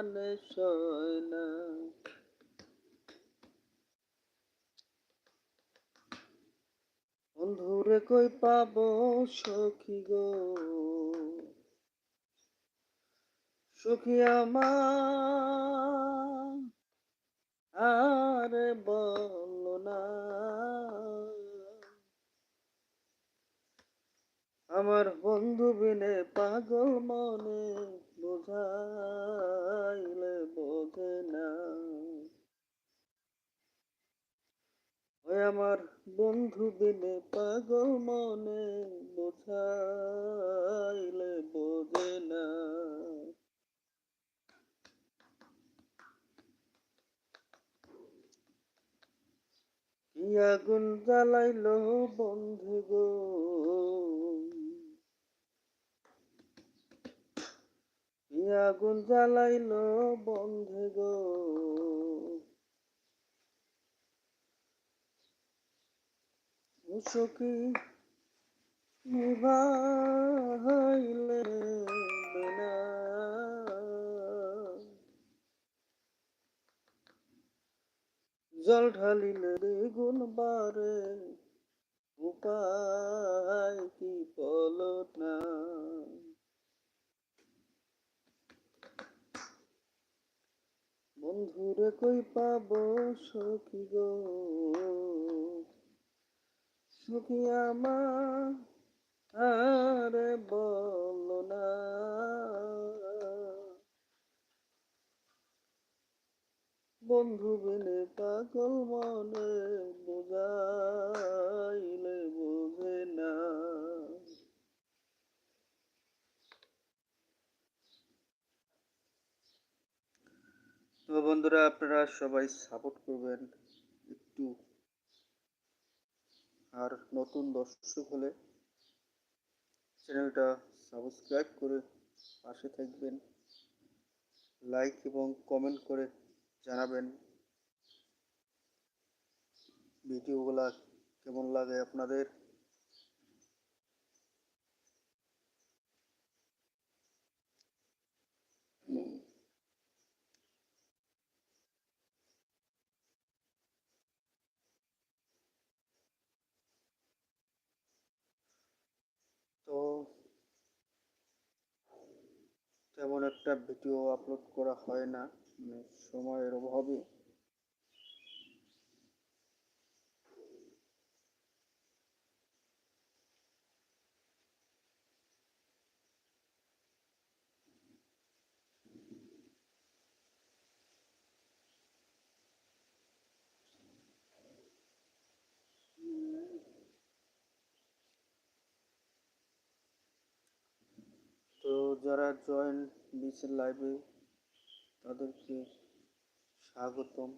প্রাণে সয় না বন্ধুরে কই পাব সখী গো? সখী আমার আরে বল না আমার বন্ধু বিনে পাগল মনে বোঝাইলে বোঝে না। আমার বন্ধু বিনে পাগল মনে বোঝাইলে বোঝে না। আগুন জ্বালাইলো বন্ধু গো কি আগুন জ্বালাইলো বন্ধু গো। সখী নিভাইলে জল ঢালিলে দ্বিগুণ বারে উপায় কি বল না? বন্ধুরে কই পাব সখী গো? সখী আমার আরে বল না। বন্ধু বিনে পাগল বন্ধুরা, আপনারা সবাই সাপোর্ট করবেন একটু। আর নতুন দর্শক হলে চ্যানেলটা সাবস্ক্রাইব করে পাশে থাকবেন। লাইক এবং কমেন্ট করে জানাবেন ভিডিওগুলা কেমন লাগে আপনাদের। তেমন একটা ভিডিও আপলোড করা হয় না। মানে সময়ের অভাবে। যারা জয়েন্ট দিয়েছে লাইভে তাদেরকে স্বাগতম,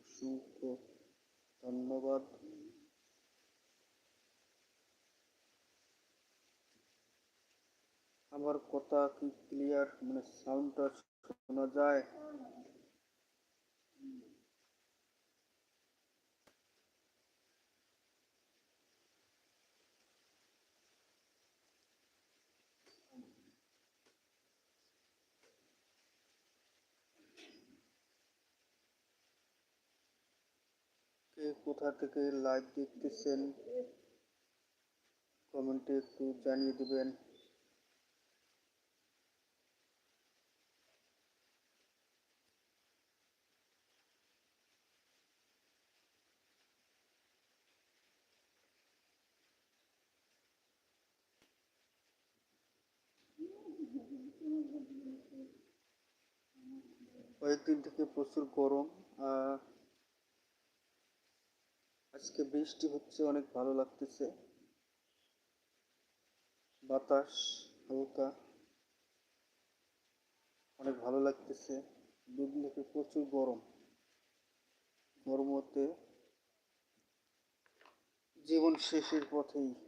অসংখ্য ধন্যবাদ। আমার কথা কি ক্লিয়ার মানে সাউন্ডটা শোনা যায়? কে কোথা থেকে লাইভ দেখতেছেন কমেন্টে একটু জানিয়ে দিবেন। কয়েকদিন থেকে প্রচুর গরম আজকে বৃষ্টি হচ্ছে, অনেক ভালো লাগতেছে। বাতাস হালকা, অনেক ভালো লাগতেছে। দুদিন থেকে প্রচুর গরম। গরমতে জীবন শেষের পথেই।